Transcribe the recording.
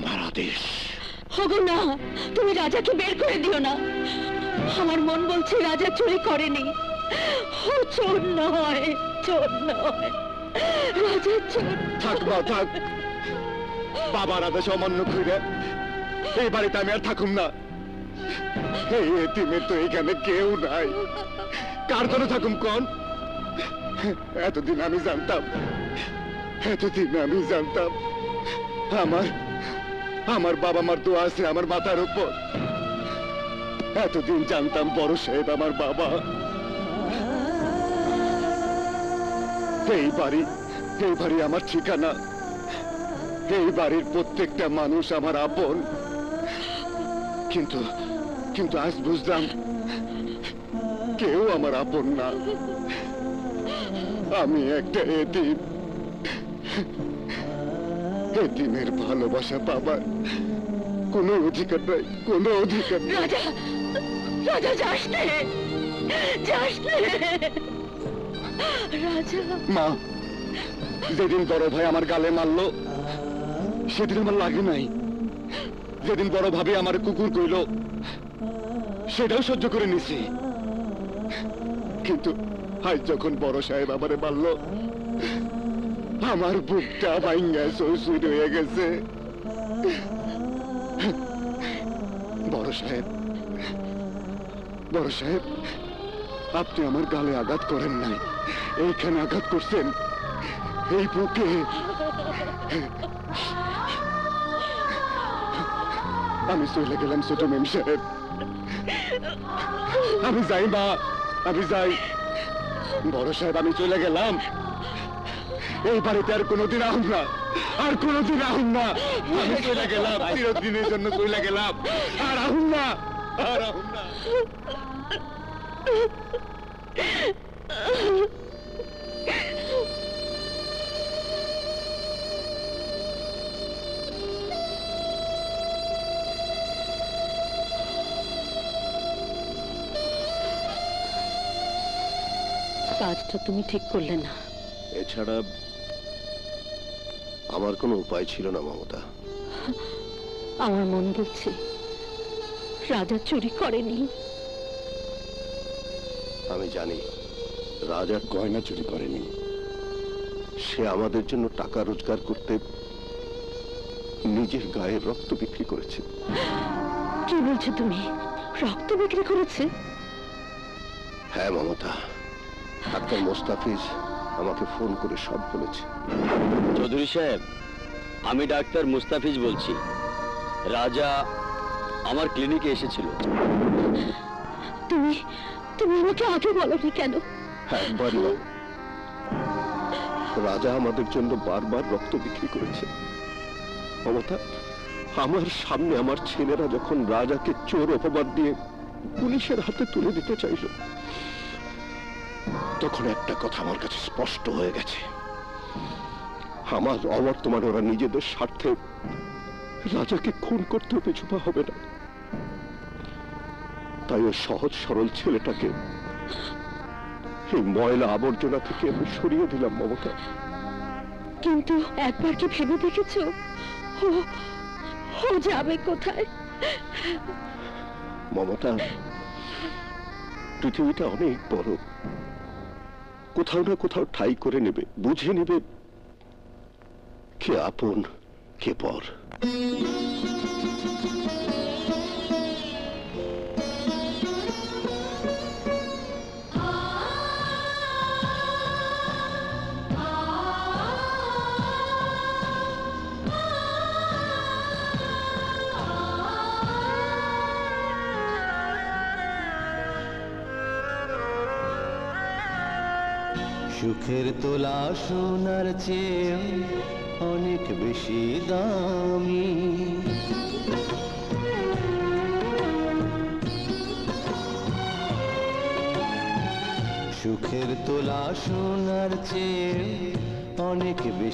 আমার আদেশ। হগো না তুমি রাজাকে বের করে দিও না। আমার মন বলছে রাজা চুরি করেনি। ও চোর নয় চোর নয়। রাজা চোর থাক মা থাক। বাবার আদেশ অমান্য করে এই বাড়িতে আমি আর থাকুম না। এই এতিমের তো এখানে কেউ নাই। কার জন্য থাকুম কোন? এতদিন আমি জানতাম এতদিন আমি জানতাম আমার আমার বাবা মার দোয়া আছে, আমার মাথার উপর। এতদিন জানতাম বড় সাহেব আমার বাবা। এই বাড়ি এই বাড়ি আমার ঠিকানা। এই বাড়ির প্রত্যেকটা মানুষ আমার আপন। কিন্তু কিন্তু আজ বুঝলাম কেউ আমার আপন না। আমি একটা এতিম। এতিমের ভালোবাসা পাবার কোনো অধিকার নাই কোনো অধিকার নাই। রাজা রাজা যাস যাস রাজা। মা যেদিন বড় ভাই আমার গালে মারলো সেদিন আমার লাগে নাই। যেদিন বড় ভাবে আমার কুকুর কইল সেটাও সহ্য করে নিছি। কিন্তু আজ যখন বড় সাহেব আমারে মারলো আমার বুকটা ভাঙ্গা সৌসুর হয়ে গেছে। বড় সাহেব বড় সাহেব, আপনি আমার গালে আঘাত করেন নাই। এইখানে আঘাত করছেন। এই বুকে। আমি চলে গেলাম ছোট মেম সাহেব। আমি যাই, মা। আমি যাই। বড় সাহেব, আমি চলে গেলাম। এই বাড়িতে আর কোনোদিন আহুম না। আর কোনোদিন আহুম না। আমি চলে গেলাম চিরদিনের জন্য চলে গেলাম। আর আহুম না। আর আহুম না। কাজটা তুমি ঠিক করলে না। এছাড়া আমার কোনো উপায় ছিল না মমতা। আমার মন বলছে রাজা চুরি করেনি। আমি জানি রাজা গয়না চুরি করেনি। সে আমাদের জন্য টাকা রোজগার করতে নিজের গায়ের রক্ত বিক্রি করেছে। কি বলছো তুমি? রক্ত বিক্রি করেছে? হ্যাঁ মমতা। ডাক্তার মোস্তাফিজ আমাকে ফোন করে সব বলেছে। চৌধুরী সাহেব আমি ডাক্তার মুস্তাফিজ বলছি। রাজা আমার ক্লিনিকে এসেছিল। তুমি তুমি আমাকে আগে বলনি কেন? একবার না রাজা আমাদের জন্য বারবার রক্ত বিক্রি করেছে। মমতা আমার সামনে আমার ছেলেরা যখন রাজাকে চোর অপবাদ দিয়ে পুলিশের হাতে তুলে দিতে চাইল তখন একটা কথা আমার কাছে স্পষ্ট হয়ে গেছে। আমার অবর্তমানে ওরা নিজেদের স্বার্থে রাজাকে খুন করতে পিছুপা হবে না। তাই ওই সহজ সরল ছেলেটাকে এই ময়লা আবর্জনা থেকে আমি সরিয়ে দিলাম মমতা। কিন্তু একবার কি ভেবে দেখেছ? ও যাবে কোথায়? মমতা পৃথিবীটা অনেক বড়। কোথাও না কোথাও ঠাই করে নেবে বুঝে নেবে কে আপন কে পর। সুখের তোলা সোনার চেয়ে অনেক বেশি দামি। সুখের তোলা সোনার চেয়ে অনেক বেশি